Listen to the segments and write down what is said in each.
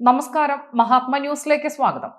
നമസ്കാരം. മഹാത്മ ന്യൂസിലേക്ക് സ്വാഗതം.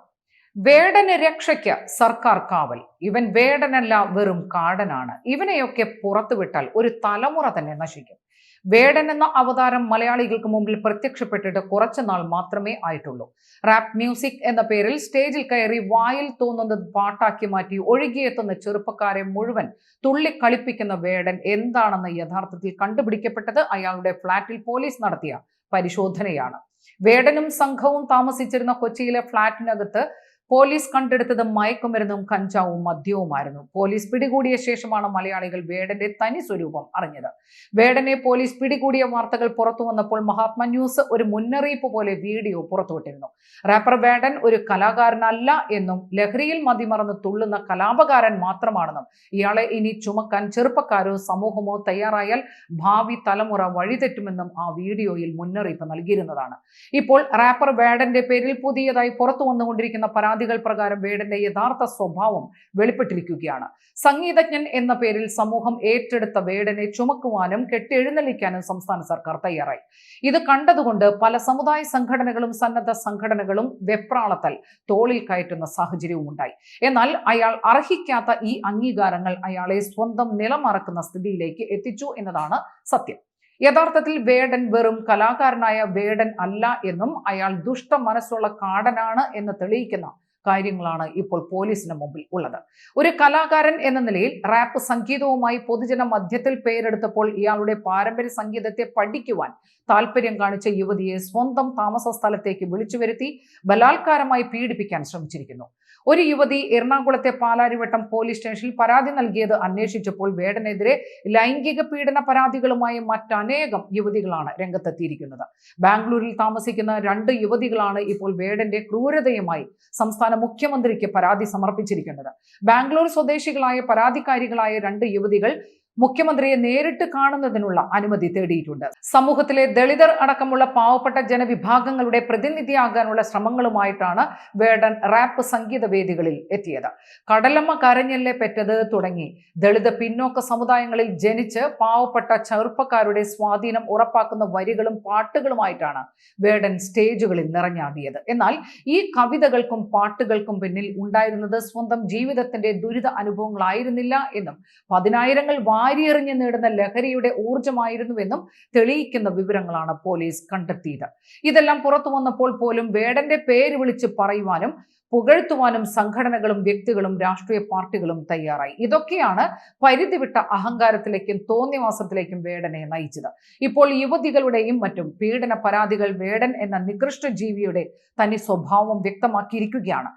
വേടന് രക്ഷയ്ക്ക് സർക്കാർ കാവൽ. ഇവൻ വേടനല്ല വെറും കാടനാണ്. ഇവനെയൊക്കെ പുറത്തുവിട്ടാൽ ഒരു തലമുറ തന്നെ നശിക്കും. വേടൻ എന്ന അവതാരം മലയാളികൾക്ക് മുമ്പിൽ പ്രത്യക്ഷപ്പെട്ടിട്ട് കുറച്ചു നാൾ മാത്രമേ ആയിട്ടുള്ളൂ. റാപ്പ് മ്യൂസിക് എന്ന പേരിൽ സ്റ്റേജിൽ കയറി വായിൽ തോന്നുന്നത് പാട്ടാക്കി മാറ്റി ഒഴുകിയെത്തുന്ന ചെറുപ്പക്കാരെ മുഴുവൻ തുള്ളി കളിപ്പിക്കുന്ന വേടൻ എന്താണെന്ന് യഥാർത്ഥത്തിൽ കണ്ടുപിടിക്കപ്പെട്ടത് അയാളുടെ ഫ്ളാറ്റിൽ പോലീസ് നടത്തിയ പരിശോധനയാണ്. വേടനും സംഘവും താമസിച്ചിരുന്ന കൊച്ചിയിലെ ഫ്ളാറ്റിനകത്ത് പോലീസ് കണ്ടെടുത്തത് മയക്കുമരുന്നും കഞ്ചാവും മദ്യവുമായിരുന്നു. പോലീസ് പിടികൂടിയ ശേഷമാണ് മലയാളികൾ വേടന്റെ തനി സ്വരൂപം അറിഞ്ഞത്. വേടനെ പോലീസ് പിടികൂടിയ വാർത്തകൾ പുറത്തു വന്നപ്പോൾ മഹാത്മ ന്യൂസ് ഒരു മുന്നറിയിപ്പ് പോലെ വീഡിയോ പുറത്തുവിട്ടിരുന്നു. റാപ്പർ വേടൻ ഒരു കലാകാരനല്ല എന്നും ലഹരിയിൽ മതിമറന്ന് തുള്ളുന്ന കലാപകാരൻ മാത്രമാണെന്നും ഇയാളെ ഇനി ചുമക്കാൻ ചെറുപ്പക്കാരോ സമൂഹമോ തയ്യാറായാൽ ഭാവി തലമുറ വഴിതെറ്റുമെന്നും ആ വീഡിയോയിൽ മുന്നറിയിപ്പ് നൽകിയിരുന്നതാണ്. ഇപ്പോൾ റാപ്പർ വേടന്റെ പേരിൽ പുതിയതായി പുറത്തു വന്നുകൊണ്ടിരിക്കുന്ന പരാതികൾ പ്രകാരം വേടന്റെ യഥാർത്ഥ സ്വഭാവം വെളിപ്പെട്ടിരിക്കുകയാണ്. സംഗീതജ്ഞൻ എന്ന പേരിൽ സമൂഹം ഏറ്റെടുത്ത വേടനെ ചുമക്കുവാനും കെട്ടിയെഴുന്നള്ളിക്കാനും സംസ്ഥാന സർക്കാർ തയ്യാറായി. ഇത് കണ്ടതുകൊണ്ട് പല സമുദായ സംഘടനകളും സന്നദ്ധ സംഘടനകളും വെപ്രാളത്തൽ തോളിൽ കയറ്റുന്ന സാഹചര്യവും ഉണ്ടായി എന്നാൽ അയാൾ അർഹിക്കാത്ത ഈ അംഗീകാരങ്ങൾ അയാളെ സ്വന്തം നിലമറക്കുന്ന സ്ഥിതിയിലേക്ക് എത്തിച്ചു എന്നതാണ് സത്യം. യഥാർത്ഥത്തിൽ വേടൻ വെറും കലാകാരനായ വേടൻ അല്ല എന്നും അയാൾ ദുഷ്ട മനസ്സുള്ള കാടനാണ് എന്ന് തെളിയിക്കുന്ന കാര്യങ്ങളാണ് ഇപ്പോൾ പോലീസിന് മുമ്പിൽ ഉള്ളത്. ഒരു കലാകാരൻ എന്ന നിലയിൽ റാപ്പ് സംഗീതവുമായി പൊതുജന മധ്യത്തിൽ പേരെടുത്തപ്പോൾ ഇയാളുടെ പാരമ്പര്യ സംഗീതത്തെ പഠിക്കുവാൻ താല്പര്യം കാണിച്ച യുവതിയെ സ്വന്തം താമസ സ്ഥലത്തേക്ക് വിളിച്ചു വരുത്തി ബലാത്കാരമായി പീഡിപ്പിക്കാൻ ശ്രമിച്ചിരിക്കുന്നു. ഒരു യുവതി എറണാകുളത്തെ പാലാരിവട്ടം പോലീസ് സ്റ്റേഷനിൽ പരാതി നൽകിയത് അന്വേഷിച്ചപ്പോൾ വേടനെതിരെ ലൈംഗിക പീഡന പരാതികളുമായി മറ്റനേകം യുവതികളാണ് രംഗത്തെത്തിയിരിക്കുന്നത്. ബാംഗ്ലൂരിൽ താമസിക്കുന്ന രണ്ട് യുവതികളാണ് ഇപ്പോൾ വേടന്റെ ക്രൂരതയുമായി സംസ്ഥാന മുഖ്യമന്ത്രിക്ക് പരാതി സമർപ്പിച്ചിരിക്കുന്നത്. ബാംഗ്ലൂർ സ്വദേശികളായ പരാതിക്കാരികളായ രണ്ട് യുവതികൾ മുഖ്യമന്ത്രിയെ നേരിട്ട് കാണുന്നതിനുള്ള അനുമതി തേടിയിട്ടുണ്ട്. സമൂഹത്തിലെ ദളിതർ അടക്കമുള്ള പാവപ്പെട്ട ജനവിഭാഗങ്ങളുടെ പ്രതിനിധിയാകാനുള്ള ശ്രമങ്ങളുമായിട്ടാണ് വേടൻ റാപ്പ് സംഗീത വേദികളിൽ എത്തിയത്. കടലമ്മ കരഞ്ഞല്ലേ പെറ്റത് തുടങ്ങി. ദളിത് പിന്നോക്ക സമുദായങ്ങളിൽ ജനിച്ച് പാവപ്പെട്ട ചെറുപ്പക്കാരുടെ സ്വാധീനം ഉറപ്പാക്കുന്ന വരികളും പാട്ടുകളുമായിട്ടാണ് വേടൻ സ്റ്റേജുകളിൽ നിറഞ്ഞാടിയത്. എന്നാൽ ഈ കവിതകൾക്കും പാട്ടുകൾക്കും പിന്നിൽ ഉണ്ടായിരുന്നത് സ്വന്തം ജീവിതത്തിന്റെ ദുരിത അനുഭവങ്ങളായിരുന്നില്ല എന്നും പതിനായിരങ്ങൾ വാരിയെറിഞ്ഞ് നേടുന്ന ലഹരിയുടെ ഊർജമായിരുന്നുവെന്നും തെളിയിക്കുന്ന വിവരങ്ങളാണ് പോലീസ് കണ്ടെത്തിയത്. ഇതെല്ലാം പുറത്തു വന്നപ്പോൾ പോലും വേടന്റെ പേര് വിളിച്ച് പറയുവാനും പുകഴ്ത്തുവാനും സംഘടനകളും വ്യക്തികളും രാഷ്ട്രീയ പാർട്ടികളും തയ്യാറായി. ഇതൊക്കെയാണ് പരിധിവിട്ട അഹങ്കാരത്തിലേക്കും തോന്നിവാസത്തിലേക്കും വേടനെ നയിച്ചത്. ഇപ്പോൾ യുവതികളുടെയും മറ്റും പീഡന പരാതികൾ വേടൻ എന്ന നികൃഷ്ട ജീവിയുടെ തനി സ്വഭാവം വ്യക്തമാക്കിയിരിക്കുകയാണ്.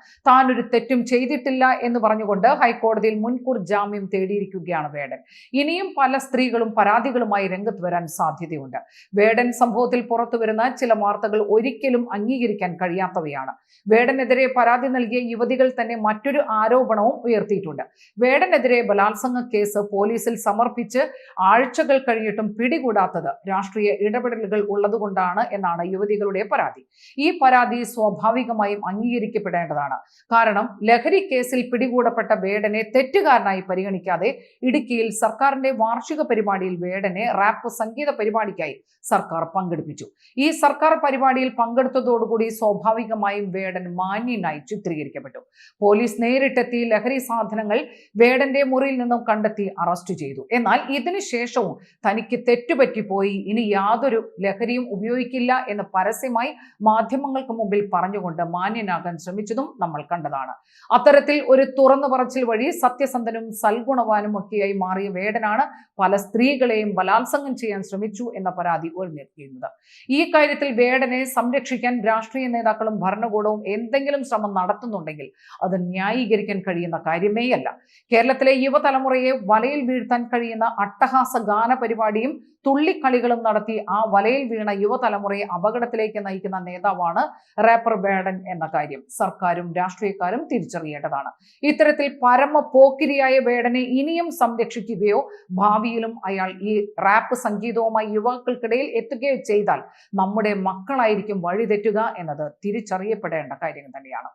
ഒരു തെറ്റും ചെയ്തിട്ടില്ല എന്ന് പറഞ്ഞുകൊണ്ട് ഹൈക്കോടതിയിൽ മുൻകൂർ ജാമ്യം തേടിയിരിക്കുകയാണ് വേടൻ. ഇനിയും പല സ്ത്രീകളും പരാതികളുമായി രംഗത്ത് വരാൻ സാധ്യതയുണ്ട്. വേടൻ സംഭവത്തിൽ പുറത്തുവരുന്ന ചില വാർത്തകൾ ഒരിക്കലും അംഗീകരിക്കാൻ കഴിയാത്തവയാണ്. വേടനെതിരെ പരാതി നൽകിയ യുവതികൾ തന്നെ മറ്റൊരു ആരോപണവും ഉയർത്തിയിട്ടുണ്ട്. വേടനെതിരെ ബലാത്സംഗ കേസ് പോലീസിൽ സമർപ്പിച്ച് ആഴ്ചകൾ കഴിഞ്ഞിട്ടും പിടികൂടാത്തത് രാഷ്ട്രീയ ഇടപെടലുകൾ ഉള്ളതുകൊണ്ടാണ് എന്നാണ് യുവതികളുടെ പരാതി. ഈ പരാതി സ്വാഭാവികമായും അംഗീകരിക്കപ്പെടേണ്ടതാണ്. കാരണം ലഹരി കേസിൽ പിടികൂടപ്പെട്ട വേടനെ തെറ്റുകാരനായി പരിഗണിക്കാതെ ഇടുക്കിയിൽ സർക്കാരിന്റെ വാർഷിക പരിപാടിയിൽ വേടനെ റാപ്പ് സംഗീത പരിപാടിക്കായി സർക്കാർ പങ്കെടുപ്പിച്ചു. ഈ സർക്കാർ പരിപാടിയിൽ പങ്കെടുത്തതോടുകൂടി സ്വാഭാവികമായും വേടൻ മാന്യനായി ചിത്രീകരിക്കപ്പെട്ടു. പോലീസ് നേരിട്ടെത്തി ലഹരി സാധനങ്ങൾ വേടന്റെ മുറിയിൽ നിന്നും കണ്ടെത്തി അറസ്റ്റ് ചെയ്തു. എന്നാൽ ഇതിനു ശേഷവും തനിക്ക് തെറ്റുപറ്റിപ്പോയി. ഇനി യാതൊരു ലഹരിയും ഉപയോഗിക്കില്ല എന്ന് പരസ്യമായി മാധ്യമങ്ങൾക്ക് മുമ്പിൽ പറഞ്ഞുകൊണ്ട് മാന്യനാകാൻ ശ്രമിച്ചതും നമ്മൾ കണ്ടതാണ്. അത്തരത്തിൽ ഒരു തുറന്നു പറച്ചിൽ വഴി സത്യസന്ധനും സൽഗുണവാനും ഒക്കെയായി മാറിയ വേടനാണ് പല സ്ത്രീകളെയും ബലാത്സംഗം ചെയ്യാൻ ശ്രമിച്ചു എന്ന പരാതി ഉയർന്നിരിക്കുന്നത് ഈ കാര്യത്തിൽ വേടനെ സംരക്ഷിക്കാൻ രാഷ്ട്രീയ നേതാക്കളും ഭരണകൂടവും എന്തെങ്കിലും ശ്രമം നടത്തുന്നുണ്ടെങ്കിൽ അത് ന്യായീകരിക്കാൻ കഴിയുന്ന കാര്യമേയല്ല. കേരളത്തിലെ യുവതലമുറയെ വലയിൽ വീഴ്ത്താൻ കഴിയുന്ന അട്ടഹാസ ഗാന പരിപാടിയും തുള്ളിക്കളികളും നടത്തി ആ വലയിൽ വീണ യുവതലമുറയെ അപകടത്തിലേക്ക് നയിക്കുന്ന നേതാവാണ് റാപ്പർ വേടൻ എന്ന കാര്യം സർക്കാരും രാഷ്ട്രീയക്കാരും തിരിച്ചറിയേണ്ടതാണ്. ഇത്തരത്തിൽ പരമ പോക്കിരിയായ വേടനെ ഇനിയും സംരക്ഷിക്കുകയോ ഭാവിയിലും അയാൾ ഈ റാപ്പ് സംഗീതവുമായി യുവാക്കൾക്കിടയിൽ എത്തുകയോ ചെയ്താൽ നമ്മുടെ മക്കളായിരിക്കും വഴിതെറ്റുക എന്നത് തിരിച്ചറിയപ്പെടേണ്ട കാര്യം തന്നെയാണ്.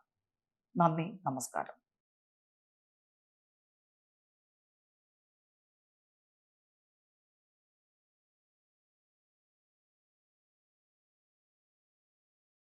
നന്ദി നമസ്കാരം.